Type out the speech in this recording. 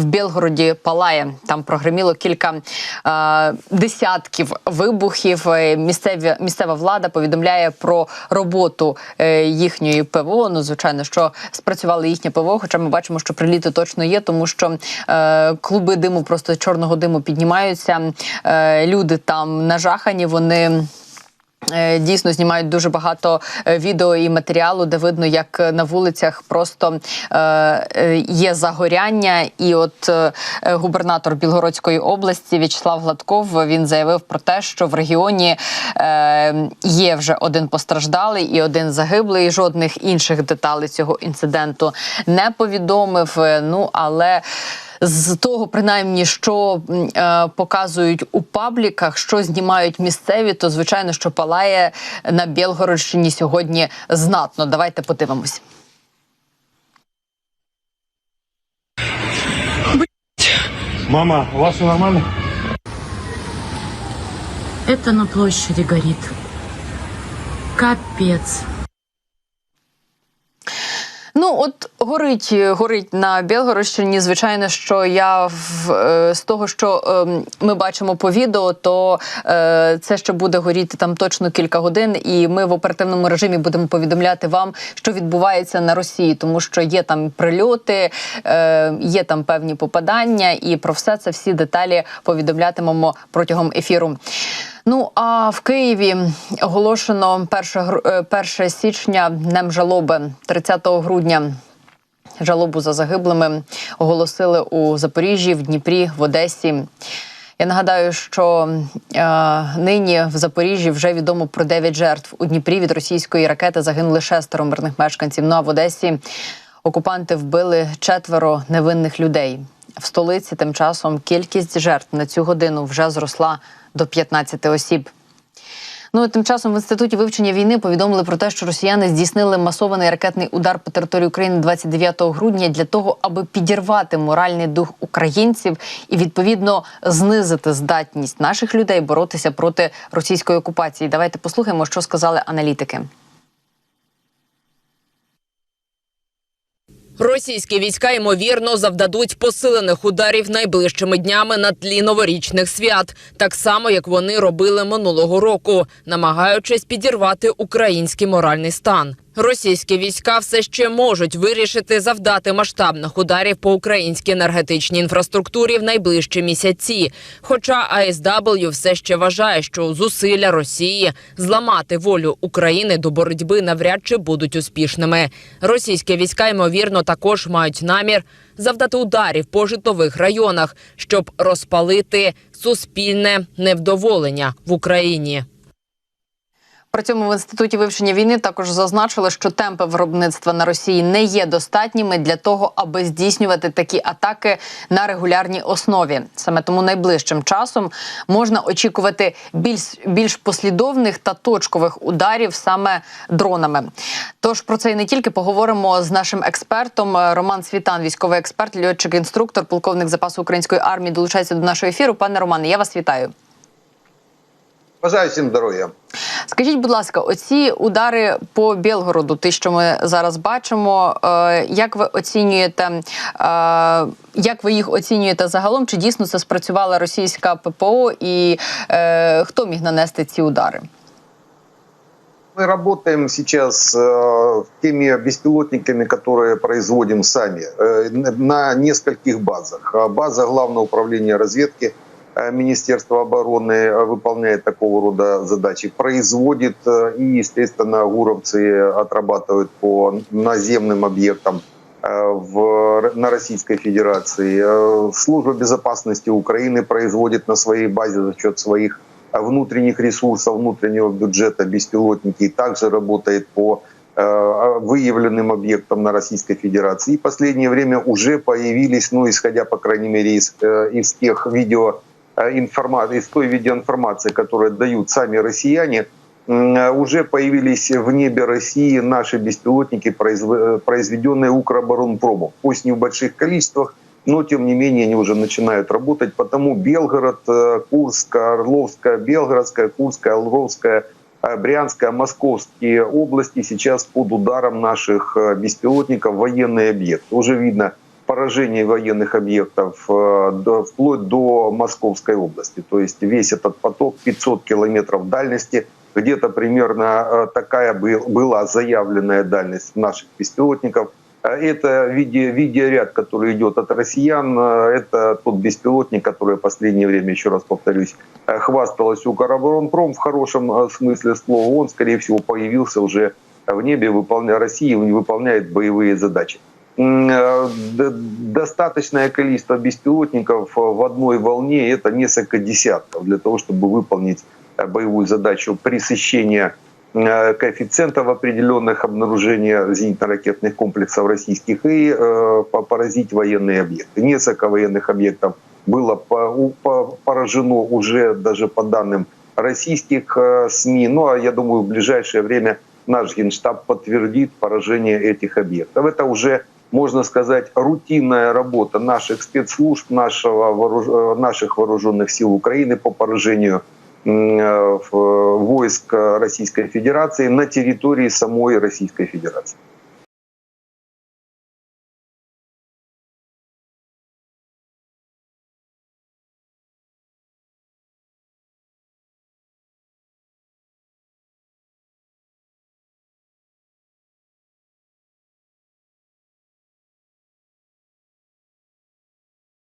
в Білгороді палає. Там прогреміло кілька е, десятків вибухів. Е, Місцеві місцева влада повідомляє про роботу е, їхньої ПВО. Ну звичайно, що спрацювали їхнє ПВО. Хоча ми бачимо, що приліти точно є, тому що е, клуби диму просто чорного диму піднімаються. Е, люди там нажахані. Вони. Е, Дійсно знімають дуже багато е, відео і матеріалу, де видно, як на вулицях просто е, е, є загоряння. І от е, е, губернатор Білгородської області В'ячеслав Гладков він заявив про те, що в регіоні е, є вже один постраждалий і один загиблий. Жодних інших деталей цього інциденту не повідомив. Е, Ну але з того, принаймні, що е, показують у пабліках, що знімають місцеві, то звичайно, що палає на Білгородщині сьогодні знатно. Давайте подивимось. Мама, у вас все нормально? Это на площади горит. Капец. Ну, от горить, горить на Білгородщині. Звичайно, що я в е, з того, що е, ми бачимо по відео, то е, це ще буде горіти там точно кілька годин, і ми в оперативному режимі будемо повідомляти вам, що відбувається на Росії, тому що є там прильоти, е, є там певні попадання, і про все це всі деталі повідомлятимемо протягом ефіру. Ну а в Києві оголошено 1, гру- е, 1 січня днем жалоби 30 грудня. Жалобу за загиблими оголосили у Запоріжжі, в Дніпрі, в Одесі. Я нагадаю, що е, нині в Запоріжжі вже відомо про 9 жертв. У Дніпрі від російської ракети загинули шестеро мирних мешканців. Ну а в Одесі окупанти вбили четверо невинних людей. В столиці тим часом кількість жертв на цю годину вже зросла до 15 осіб. Ну і тим часом в інституті вивчення війни повідомили про те, що росіяни здійснили масований ракетний удар по території України 29 грудня для того, аби підірвати моральний дух українців і відповідно знизити здатність наших людей боротися проти російської окупації. Давайте послухаємо, що сказали аналітики. Російські війська ймовірно завдадуть посилених ударів найближчими днями на тлі новорічних свят, так само як вони робили минулого року, намагаючись підірвати український моральний стан. Російські війська все ще можуть вирішити завдати масштабних ударів по українській енергетичній інфраструктурі в найближчі місяці. Хоча АСW все ще вважає, що зусилля Росії зламати волю України до боротьби навряд чи будуть успішними. Російські війська ймовірно також мають намір завдати ударів по житлових районах, щоб розпалити суспільне невдоволення в Україні. При цьому в інституті вивчення війни також зазначили, що темпи виробництва на Росії не є достатніми для того, аби здійснювати такі атаки на регулярній основі. Саме тому найближчим часом можна очікувати більш більш послідовних та точкових ударів саме дронами. Тож про це і не тільки поговоримо з нашим експертом. Роман Світан, військовий експерт, льотчик, інструктор, полковник запасу української армії, долучається до нашого ефіру. Пане Романе, я вас вітаю. Бажаю всім здоров'я. Скажіть, будь ласка, оці удари по Білгороду, ті, що ми зараз бачимо, е, як ви оцінюєте, е, як ви їх оцінюєте загалом? Чи дійсно це спрацювала російська ППО, і е, хто міг нанести ці удари? Мы работаем сейчас э, теми беспилотниками, которые производим сами, э, на- на нескольких базах. А База Главного управления разведки э, Министерства обороны э, выполняет такого рода задачи, производит э, и, естественно, гуровцы отрабатывают по наземным объектам в, на Российской Федерации. Служба безопасности Украины производит на своей базе за счет своих внутренних ресурсов, внутреннего бюджета беспилотники и также работает по выявленным объектам на Российской Федерации. И в последнее время уже появились, ну, исходя, по крайней мере, из, из тех видео информации, из той видеоинформации, которую дают сами россияне, э, уже появились в небе России наши беспилотники, произв- э, произведенные Укроборонпромом. Пусть не в больших количествах, но тем не менее они уже начинают работать. Потому Белгород, э, Курская, Орловская, Белгородская, Курская, Орловская, э, Брянская, Московские области сейчас под ударом наших э, беспилотников военные объекты. Уже видно поражений военных объектов э, вплоть до Московской области. То есть весь этот поток 500 километров дальности, где-то примерно э, такая был- была заявленная дальность наших беспилотников. Э, Это виде, видеоряд, который идет от россиян, это тот беспилотник, который в последнее время, еще раз повторюсь, хвасталась Укроборонпром в хорошем смысле слова. Он, скорее всего, появился уже в небе, выполняя России, выполняет боевые задачи. Э, Достаточное количество беспилотников э, в одной волне – это несколько десятков для того, чтобы выполнить э, боевую задачу пресыщения коэффициентов определенных обнаружения зенитно-ракетных комплексов российских и э, по- поразить военные объекты. Несколько военных объектов было поражено уже даже по данным российских СМИ. Ну а я думаю, в ближайшее время наш Генштаб подтвердит поражение этих объектов. Это уже, можно сказать, рутинная работа наших спецслужб, нашего вооруж- э, наших вооруженных сил Украины по поражению м, э, в- войск Российской Федерации на территории самой Российской Федерации.